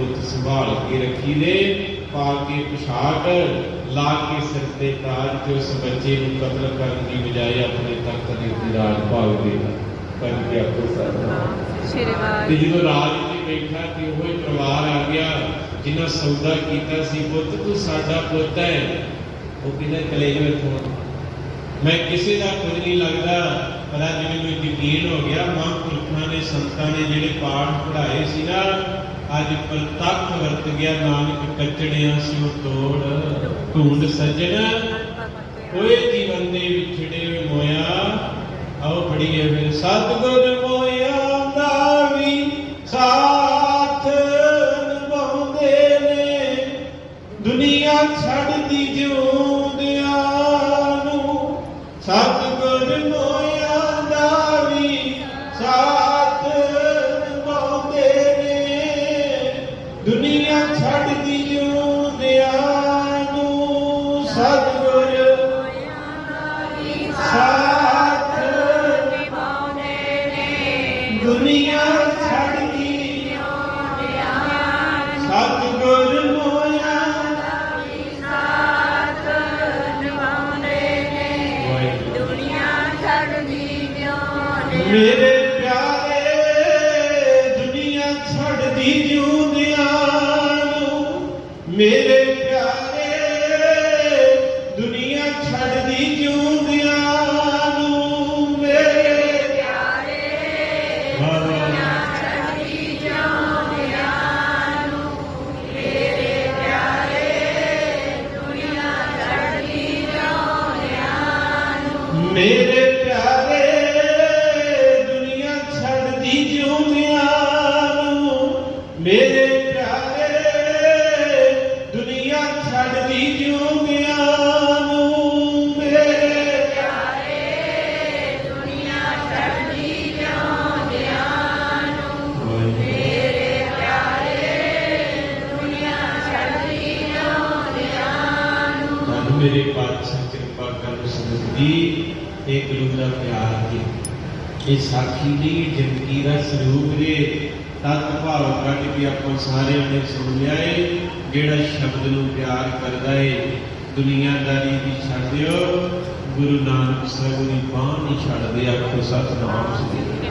ਪੁੱਤ ਸੰਭਾਲ ਕੇ ਰੱਖੀ ਦੇ ਪਾ ਕੇ ਪੁਸ਼ਾਕ ਲਾ ਕੇ ਸਿਰ ਤੇ ਤਾਜ ਤੇ ਉਸ ਬੱਚੇ ਨੂੰ ਕਤਲ ਕਰਨ ਦੀ ਬਜਾਏ ਆਪਣੇ ਤਖਤ ਦੇ ਉੱਤੇ ਰਾਜ ਭਾਗ ਦੇਗਾ ਪਰ ਕੀ ਆਪੋ ਤੇ ਸ਼੍ਰੀਵਾਦ ਜਦੋਂ ਰਾਜ ਤੇ ਬੈਠਾ ਤੇ ਉਹ ਹੀ ਪਰਿਵਾਰ ਆ ਗਿਆ ਜਿਨ੍ਹਾਂ ਸੌਦਾ ਕੀਤਾ ਸੀ ਪੁੱਤ ਤੂੰ ਸਾਡਾ ਪੁੱਤ ਹੈ। ਉਹ ਕਹਿੰਦਾ ਕਲੇਜ ਵਿੱਚ ਮੈਂ ਕਿਸੇ ਦਾ ਕੁਝ ਨਹੀਂ ਲੱਗਦਾ ਪਰ ਅੱਜ ਮੈਨੂੰ ਯਕੀਨ ਹੋ ਗਿਆ ਮਹਾਂਪੁਰਖਾਂ ਨੇ ਸੰਤਾਂ ਨੇ ਜਿਹੜੇ ਪਾਠ ਪੜ੍ਹਾਏ ਸੀ ਨਾ ਅੱਜ ਪ੍ਰਤੱਖ ਵਰਤ ਗਿਆ ਨਾਨਕ ਕੱਚੜਿਆਂ ਸਿਓ ਤੋੜ ਢੂੰਡ ਸੱਜਣ। ਹੋਏ ਜੀਵਨ ਦੇ ਵਿਛੜੇ ਮੋਇਆ, ਆਓ ਪੜੀਏ ਫਿਰ, ਸਤਿਗੁਰ ਮੋਇਆ ਦਾ ਵੀ ਸਾਥ ਨਿਭਾਉਂਦੇ ਨੇ। ਦੁਨੀਆ ਛੱਡਦੀ ਜਿਉਂਦਿਆਂ ਨੂੰ ਸਤਿਗੁਰ ਮੋਇਆ ਦਾ ਵੀ ਸਾਥ ਮੇਰੇ ਪਿਆਰੇ ਦੁਨੀਆ ਛੱਡਦੀ ਨੂੰ? ਮੇਰੇ ਪਿਆਰੇ ਦੁਨੀਆ ਛੱਡਦੀ ਜਿਉਂਦਿਆਂ ਨੂੰ? ਮੇਰੇ ਪਿਆਰੇ ਮੇਰੇ ਪਿਆਰੇ ਦੁਨੀਆ ਛੱਡਦੀ ਜਿਉਂਦਿਆਂ ਮੇਰੇ ਪਾਤਸ਼ਾਹ ਕਿਰਪਾ ਕਰ ਸੰਗਤ ਇਹ ਗੁਰੂ ਦਾ ਪਿਆਰ ਜੀ ਇਹ ਸਾਖੀ ਦੀ ਜ਼ਿੰਦਗੀ ਦਾ ਸਰੂਪ ਨੇ ਤਤ ਭਾਵ ਕੱਢ ਕੇ ਆਪਾਂ ਸਾਰਿਆਂ ਨੇ ਸੁਣ ਲਿਆ ਏ। ਜਿਹੜਾ ਸ਼ਬਦ ਨੂੰ ਪਿਆਰ ਕਰਦਾ ਏ, ਦੁਨੀਆਦਾਰੀ ਦੀ ਛੱਡ ਦਿਓ। ਗੁਰੂ ਨਾਨਕ ਸਾਹਿਬ ਦੀ ਬਾਹ ਨਹੀਂ ਛੱਡਦੇ ਆਖੋ ਸਤਨਾਮ ਸ੍ਰੀ